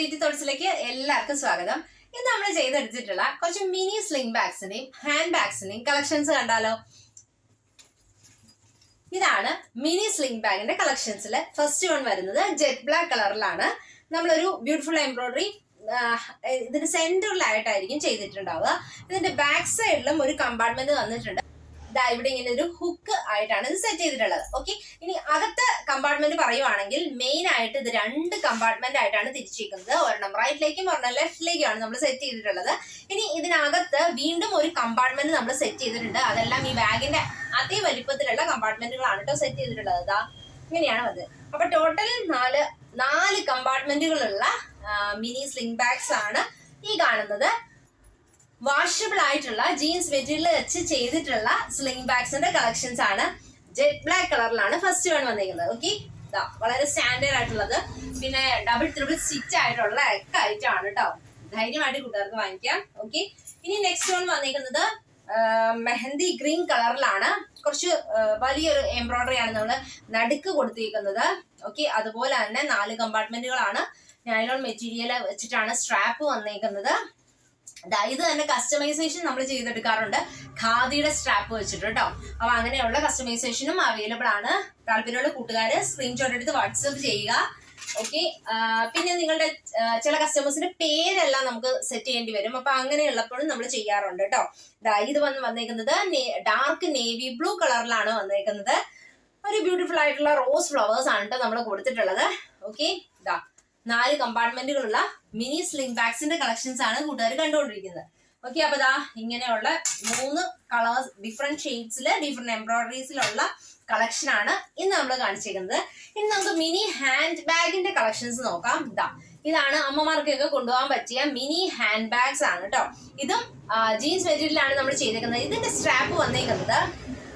ശ്രീതി തോട്ട്സിലേക്ക് എല്ലാവർക്കും സ്വാഗതം. ഇന്ന് നമ്മൾ ചെയ്തെടുത്തിട്ടുള്ള കുറച്ച് മിനി സ്ലിംഗ് ബാഗ്സിന്റെയും ഹാൻഡ് ബാഗ്സിന്റെയും കളക്ഷൻസ് കണ്ടാലോ? ഇതാണ് മിനി സ്ലിംഗ് ബാഗിന്റെ കളക്ഷൻസിൽ ഫസ്റ്റ് വൺ വരുന്നത് ജെറ്റ് ബ്ലാക്ക് കളറിലാണ് നമ്മളൊരു ബ്യൂട്ടിഫുൾ എംബ്രോയിഡറി ഇതിന്റെ സെന്ററിലായിട്ടായിരിക്കും ചെയ്തിട്ടുണ്ടാവുക. ഇതിന്റെ ബാക്ക് സൈഡിലും ഒരു കമ്പാർട്ട്മെന്റ് വന്നിട്ടുണ്ട്. ദാ ഇവിടെ ഇങ്ങനെ ഒരു ഹുക്ക് ആയിട്ടാണ് ഇത് സെറ്റ് ചെയ്തിട്ടുള്ളത്. ഓക്കെ ഇനി അകത്തെ കമ്പാർട്ട്മെന്റ് പറയുവാണെങ്കിൽ മെയിൻ ആയിട്ട് ഇത് രണ്ട് കമ്പാർട്ട്മെന്റ് ആയിട്ടാണ് തിരിച്ചിരിക്കുന്നത്. ഒരെണ്ണം റൈറ്റിലേക്കും ഒരെണ്ണം ലെഫ്റ്റിലേക്കുമാണ് നമ്മൾ സെറ്റ് ചെയ്തിട്ടുള്ളത്. ഇനി ഇതിനകത്ത് വീണ്ടും ഒരു കമ്പാർട്ട്മെന്റ് നമ്മൾ സെറ്റ് ചെയ്തിട്ടുണ്ട്. അതെല്ലാം ഈ ബാഗിന്റെ അതേ വലിപ്പത്തിലുള്ള കമ്പാർട്ട്മെന്റുകളാണ് കേട്ടോ സെറ്റ് ചെയ്തിട്ടുള്ളത്. ഇതാ ഇങ്ങനെയാണ് അത് അപ്പൊ ടോട്ടൽ നാല് നാല് കമ്പാർട്ട്മെന്റുകളുള്ള മിനി സ്ലിംഗ് ബാഗ്സ് ആണ് ഈ കാണുന്നത്. വാഷബിൾ ആയിട്ടുള്ള ജീൻസ് മെറ്റീരിയൽ വെച്ച് ചെയ്തിട്ടുള്ള സ്ലിംഗ് ബാഗ്സിന്റെ കളക്ഷൻസ് ആണ്. ജെറ്റ് ബ്ലാക്ക് കളറിലാണ് ഫസ്റ്റ് വൺ വന്നിരിക്കുന്നത്. ഓക്കെ വളരെ സ്റ്റാൻഡേർഡ് ആയിട്ടുള്ളത്. പിന്നെ ഡബിൾ ത്രിബിൾ സ്റ്റിച്ച് ആയിട്ടുള്ള ഒക്കെ ഐറ്റം ആണ് കേട്ടോ ധൈര്യമായിട്ട് കൂട്ടുകാർക്ക് വാങ്ങിക്കാം. ഓക്കെ ഇനി നെക്സ്റ്റ് വൺ വന്നിരിക്കുന്നത് മെഹന്തി ഗ്രീൻ കളറിലാണ് കുറച്ച് വലിയൊരു എംബ്രോയിഡറി ആണ് നമ്മൾ നടുക്ക് കൊടുത്തിരിക്കുന്നത്. ഓക്കെ അതുപോലെ തന്നെ നാല് കമ്പാർട്ട്മെന്റുകളാണ് നൈലോൺ മെറ്റീരിയൽ വെച്ചിട്ടാണ് സ്ട്രാപ്പ് വന്നേക്കുന്നത് ദാ ഇത് തന്നെ കസ്റ്റമൈസേഷൻ നമ്മൾ ചെയ്തെടുക്കാറുണ്ട്. ഖാദിയുടെ സ്ട്രാപ്പ് വെച്ചിട്ട് കേട്ടോ അപ്പൊ അങ്ങനെയുള്ള കസ്റ്റമൈസേഷനും അവൈലബിൾ ആണ്. താല്പര്യമുള്ള കൂട്ടുകാർ സ്ക്രീൻഷോട്ട് എടുത്ത് വാട്സപ്പ് ചെയ്യുക. ഓക്കെ പിന്നെ നിങ്ങളുടെ ചില കസ്റ്റമേഴ്സിന്റെ പേരെല്ലാം നമുക്ക് സെറ്റ് ചെയ്യേണ്ടി വരും. അപ്പൊ അങ്ങനെയുള്ളപ്പോഴും നമ്മൾ ചെയ്യാറുണ്ട് കേട്ടോ ഇത് വന്ന് വന്നേക്കുന്നത് ഡാർക്ക് നേവി ബ്ലൂ കളറിലാണ് വന്നേക്കുന്നത്. ഒരു ബ്യൂട്ടിഫുൾ ആയിട്ടുള്ള റോസ് ഫ്ലവേഴ്സ് ആണ് കേട്ടോ നമ്മൾ കൊടുത്തിട്ടുള്ളത്. ഓക്കെ ഇതാ നാല് കമ്പാർട്ട്മെന്റുകളുള്ള മിനി സ്ലിംഗ് ബാഗ്സിന്റെ കളക്ഷൻസ് ആണ് കൂട്ടുകാർ കണ്ടുകൊണ്ടിരിക്കുന്നത്. ഓക്കെ അപ്പൊ ഇതാ ഇങ്ങനെയുള്ള മൂന്ന് കളേഴ്സ് ഡിഫറെന്റ് ഷെയ്ഡ്സിൽ ഡിഫറെന്റ് എംബ്രോയിഡറീസിലുള്ള കളക്ഷൻ ആണ് ഇന്ന് നമ്മൾ കാണിച്ചിരിക്കുന്നത് ഇനി നമുക്ക് മിനി ഹാൻഡ് ബാഗിന്റെ കളക്ഷൻസ് നോക്കാം. ഇതാ ഇതാണ് അമ്മമാർക്കൊക്കെ കൊണ്ടുപോകാൻ പറ്റിയ മിനി ഹാൻഡ് ബാഗ്സ് ആണ് കേട്ടോ ഇതും ജീൻസ് മെറ്റീരിയലാണ് നമ്മൾ ചെയ്തേക്കുന്നത്. ഇതിന്റെ സ്ട്രാപ്പ് വന്നേക്കുന്നത്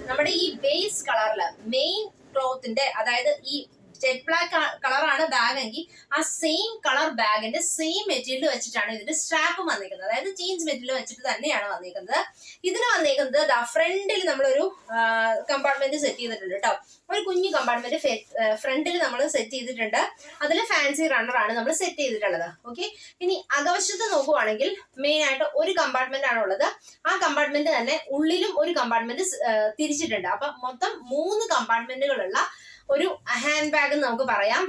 നമ്മുടെ ഈ ബേസ് കളറിൽ മെയിൻ ക്ലോത്തിന്റെ അതായത് ഈ ജെറ്റ് ബ്ലാക്ക് കളറാണ് ബാഗ് എങ്കിൽ ആ സെയിം കളർ ബാഗിന്റെ സെയിം മെറ്റീരിയൽ വെച്ചിട്ടാണ് ഇതിന്റെ സ്ട്രാപ്പ് വന്നിരിക്കുന്നത് അതായത് ജീൻസ് മെറ്റീരിയൽ വെച്ചിട്ട് തന്നെയാണ് വന്നിരിക്കുന്നത് ഇതിന് വന്നിരിക്കുന്നത് ഫ്രണ്ടിൽ നമ്മളൊരു കമ്പാർട്ട്മെന്റ് സെറ്റ് ചെയ്തിട്ടുണ്ട് കേട്ടോ ഒരു കുഞ്ഞു കമ്പാർട്ട്മെന്റ് ഫ്രണ്ടിൽ നമ്മൾ സെറ്റ് ചെയ്തിട്ടുണ്ട്. അതിൽ ഫാൻസി റണ്ണർ ആണ് നമ്മൾ സെറ്റ് ചെയ്തിട്ടുള്ളത്. ഓക്കെ ഇനി അകവശത്ത് നോക്കുവാണെങ്കിൽ മെയിൻ ആയിട്ട് ഒരു കമ്പാർട്ട്മെന്റ് ആണ് ഉള്ളത്. ആ കമ്പാർട്ട്മെന്റ് തന്നെ ഉള്ളിലും ഒരു കമ്പാർട്ട്മെന്റ് തിരിച്ചിട്ടുണ്ട്. അപ്പൊ മൊത്തം മൂന്ന് കമ്പാർട്ട്മെന്റുകളുള്ള ഒരു ഹാൻഡ് ബാഗ് നമുക്ക് പറയാം.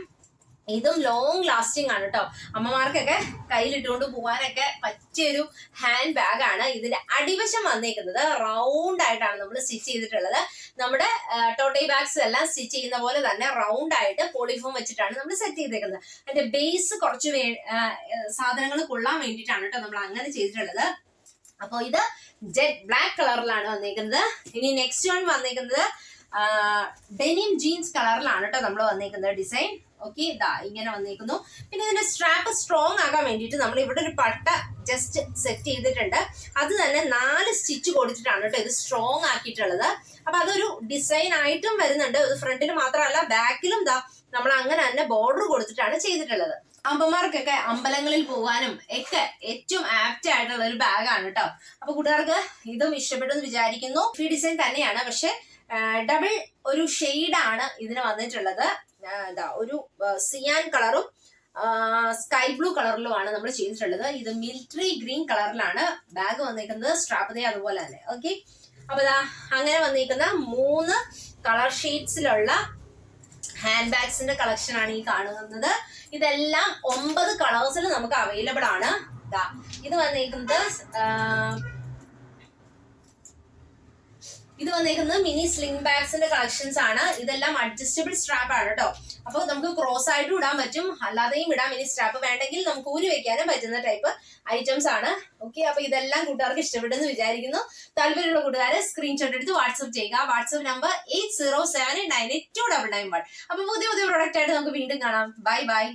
ഇതും ലോങ് ലാസ്റ്റിംഗ് ആണ് കേട്ടോ അമ്മമാർക്കൊക്കെ കയ്യിലിട്ടുകൊണ്ട് പോകാനൊക്കെ പറ്റിയൊരു ഹാൻഡ് ബാഗ് ആണ് ഇതിന്റെ അടിവശം വന്നേക്കുന്നത്. റൗണ്ട് ആയിട്ടാണ് നമ്മൾ സ്റ്റിച്ച് ചെയ്തിട്ടുള്ളത്. നമ്മുടെ ടോട്ടൈ ബാഗ്സ് എല്ലാം സ്റ്റിച്ച് ചെയ്യുന്ന പോലെ തന്നെ റൗണ്ട് ആയിട്ട് പോളിഫോം വെച്ചിട്ടാണ് നമ്മൾ സെറ്റ് ചെയ്തേക്കുന്നത്. അതിന്റെ ബേസ് കുറച്ച് സാധനങ്ങൾ കൊള്ളാൻ വേണ്ടിയിട്ടാണ് കേട്ടോ നമ്മൾ അങ്ങനെ ചെയ്തിട്ടുള്ളത്. അപ്പോൾ ഇത് ജെറ്റ് ബ്ലാക്ക് കളറിലാണ് വന്നേക്കുന്നത്. ഇനി നെക്സ്റ്റ് വൺ വന്നേക്കുന്നത് ഡെനിം ജീൻസ് കളറിലാണ് കേട്ടോ നമ്മൾ വന്നേക്കുന്നത് ഡിസൈൻ ഓക്കെ ഇതാ ഇങ്ങനെ വന്നിരിക്കുന്നു പിന്നെ ഇതിന്റെ സ്ട്രാപ്പ് സ്ട്രോങ് ആകാൻ വേണ്ടിയിട്ട് നമ്മൾ ഇവിടെ ഒരു പട്ട ജസ്റ്റ് സെറ്റ് ചെയ്തിട്ടുണ്ട്. അത് തന്നെ നാല് സ്റ്റിച്ച് കൊടുത്തിട്ടാണ് കേട്ടോ ഇത് സ്ട്രോങ് ആക്കിയിട്ടുള്ളത്. അപ്പൊ അതൊരു ഡിസൈൻ ആയിട്ടും വരുന്നുണ്ട്. ഇത് ഫ്രണ്ടിൽ മാത്രമല്ല ബാക്കിലും ഇതാ നമ്മൾ അങ്ങനെ തന്നെ ബോർഡർ കൊടുത്തിട്ടാണ് ചെയ്തിട്ടുള്ളത്. അമ്മമാർക്കൊക്കെ അമ്പലങ്ങളിൽ പോകാനും ഒക്കെ ഏറ്റവും ആപ്റ്റ് ആയിട്ടുള്ള ഒരു ബാഗാണ് കേട്ടോ അപ്പൊ കൂട്ടുകാർക്ക് ഇതും ഇഷ്ടപ്പെട്ടു എന്ന് വിചാരിക്കുന്നു. ഈ ഡിസൈൻ തന്നെയാണ്. പക്ഷെ ഡബിൾ ഒരു ഷെയ്ഡാണ് ഇതിന് വന്നിട്ടുള്ളത്. എന്താ ഒരു സിയാൻ കളറും സ്കൈ ബ്ലൂ കളറിലുമാണ് നമ്മൾ ചെയ്തിട്ടുള്ളത്. ഇത് മിലിറ്ററി ഗ്രീൻ കളറിലാണ് ബാഗ് വന്നിരിക്കുന്നത് സ്ട്രാപ്പതേ അതുപോലെ തന്നെ ഓക്കെ അപ്പൊ ദാ അങ്ങനെ വന്നിരിക്കുന്ന മൂന്ന് കളർ ഷെയ്ഡ്സിലുള്ള ഹാൻഡ് ബാഗ്സിന്റെ കളക്ഷൻ ആണ് ഈ കാണുന്നത്. ഇതെല്ലാം ഒമ്പത് കളേഴ്സിൽ നമുക്ക് അവൈലബിൾ ആണ്. ഇത് വന്നിരിക്കുന്നത് ആ, ഇത് വന്നേക്കുന്നത് മിനി സ്ലിംഗ് ബാഗ്സിന്റെ കളക്ഷൻസ് ആണ്. ഇതെല്ലാം അഡ്ജസ്റ്റബിൾ സ്ട്രാപ്പ് ആണ് കേട്ടോ അപ്പൊ നമുക്ക് ക്രോസ് ആയിട്ടും ഇടാൻ പറ്റും. അല്ലാതെയും ഇടാം. മിനി സ്ട്രാപ്പ് വേണ്ടെങ്കിൽ നമുക്ക് ഊരി വെക്കാനും പറ്റുന്ന ടൈപ്പ് ഐറ്റംസ് ആണ്. ഓക്കെ അപ്പൊ ഇതെല്ലാം കൂട്ടുകാർക്ക് ഇഷ്ടപ്പെട്ടെന്ന് വിചാരിക്കുന്നു. താല്പര്യമുള്ള കൂട്ടുകാരെ സ്ക്രീൻഷോട്ട് എടുത്ത് വാട്സ്ആപ്പ് ചെയ്യുക. WhatsApp number eight zero seven nine eight two double nine one അപ്പൊ പുതിയ പുതിയ പ്രൊഡക്റ്റ് ആയിട്ട് നമുക്ക് വീണ്ടും കാണാം. Bye bye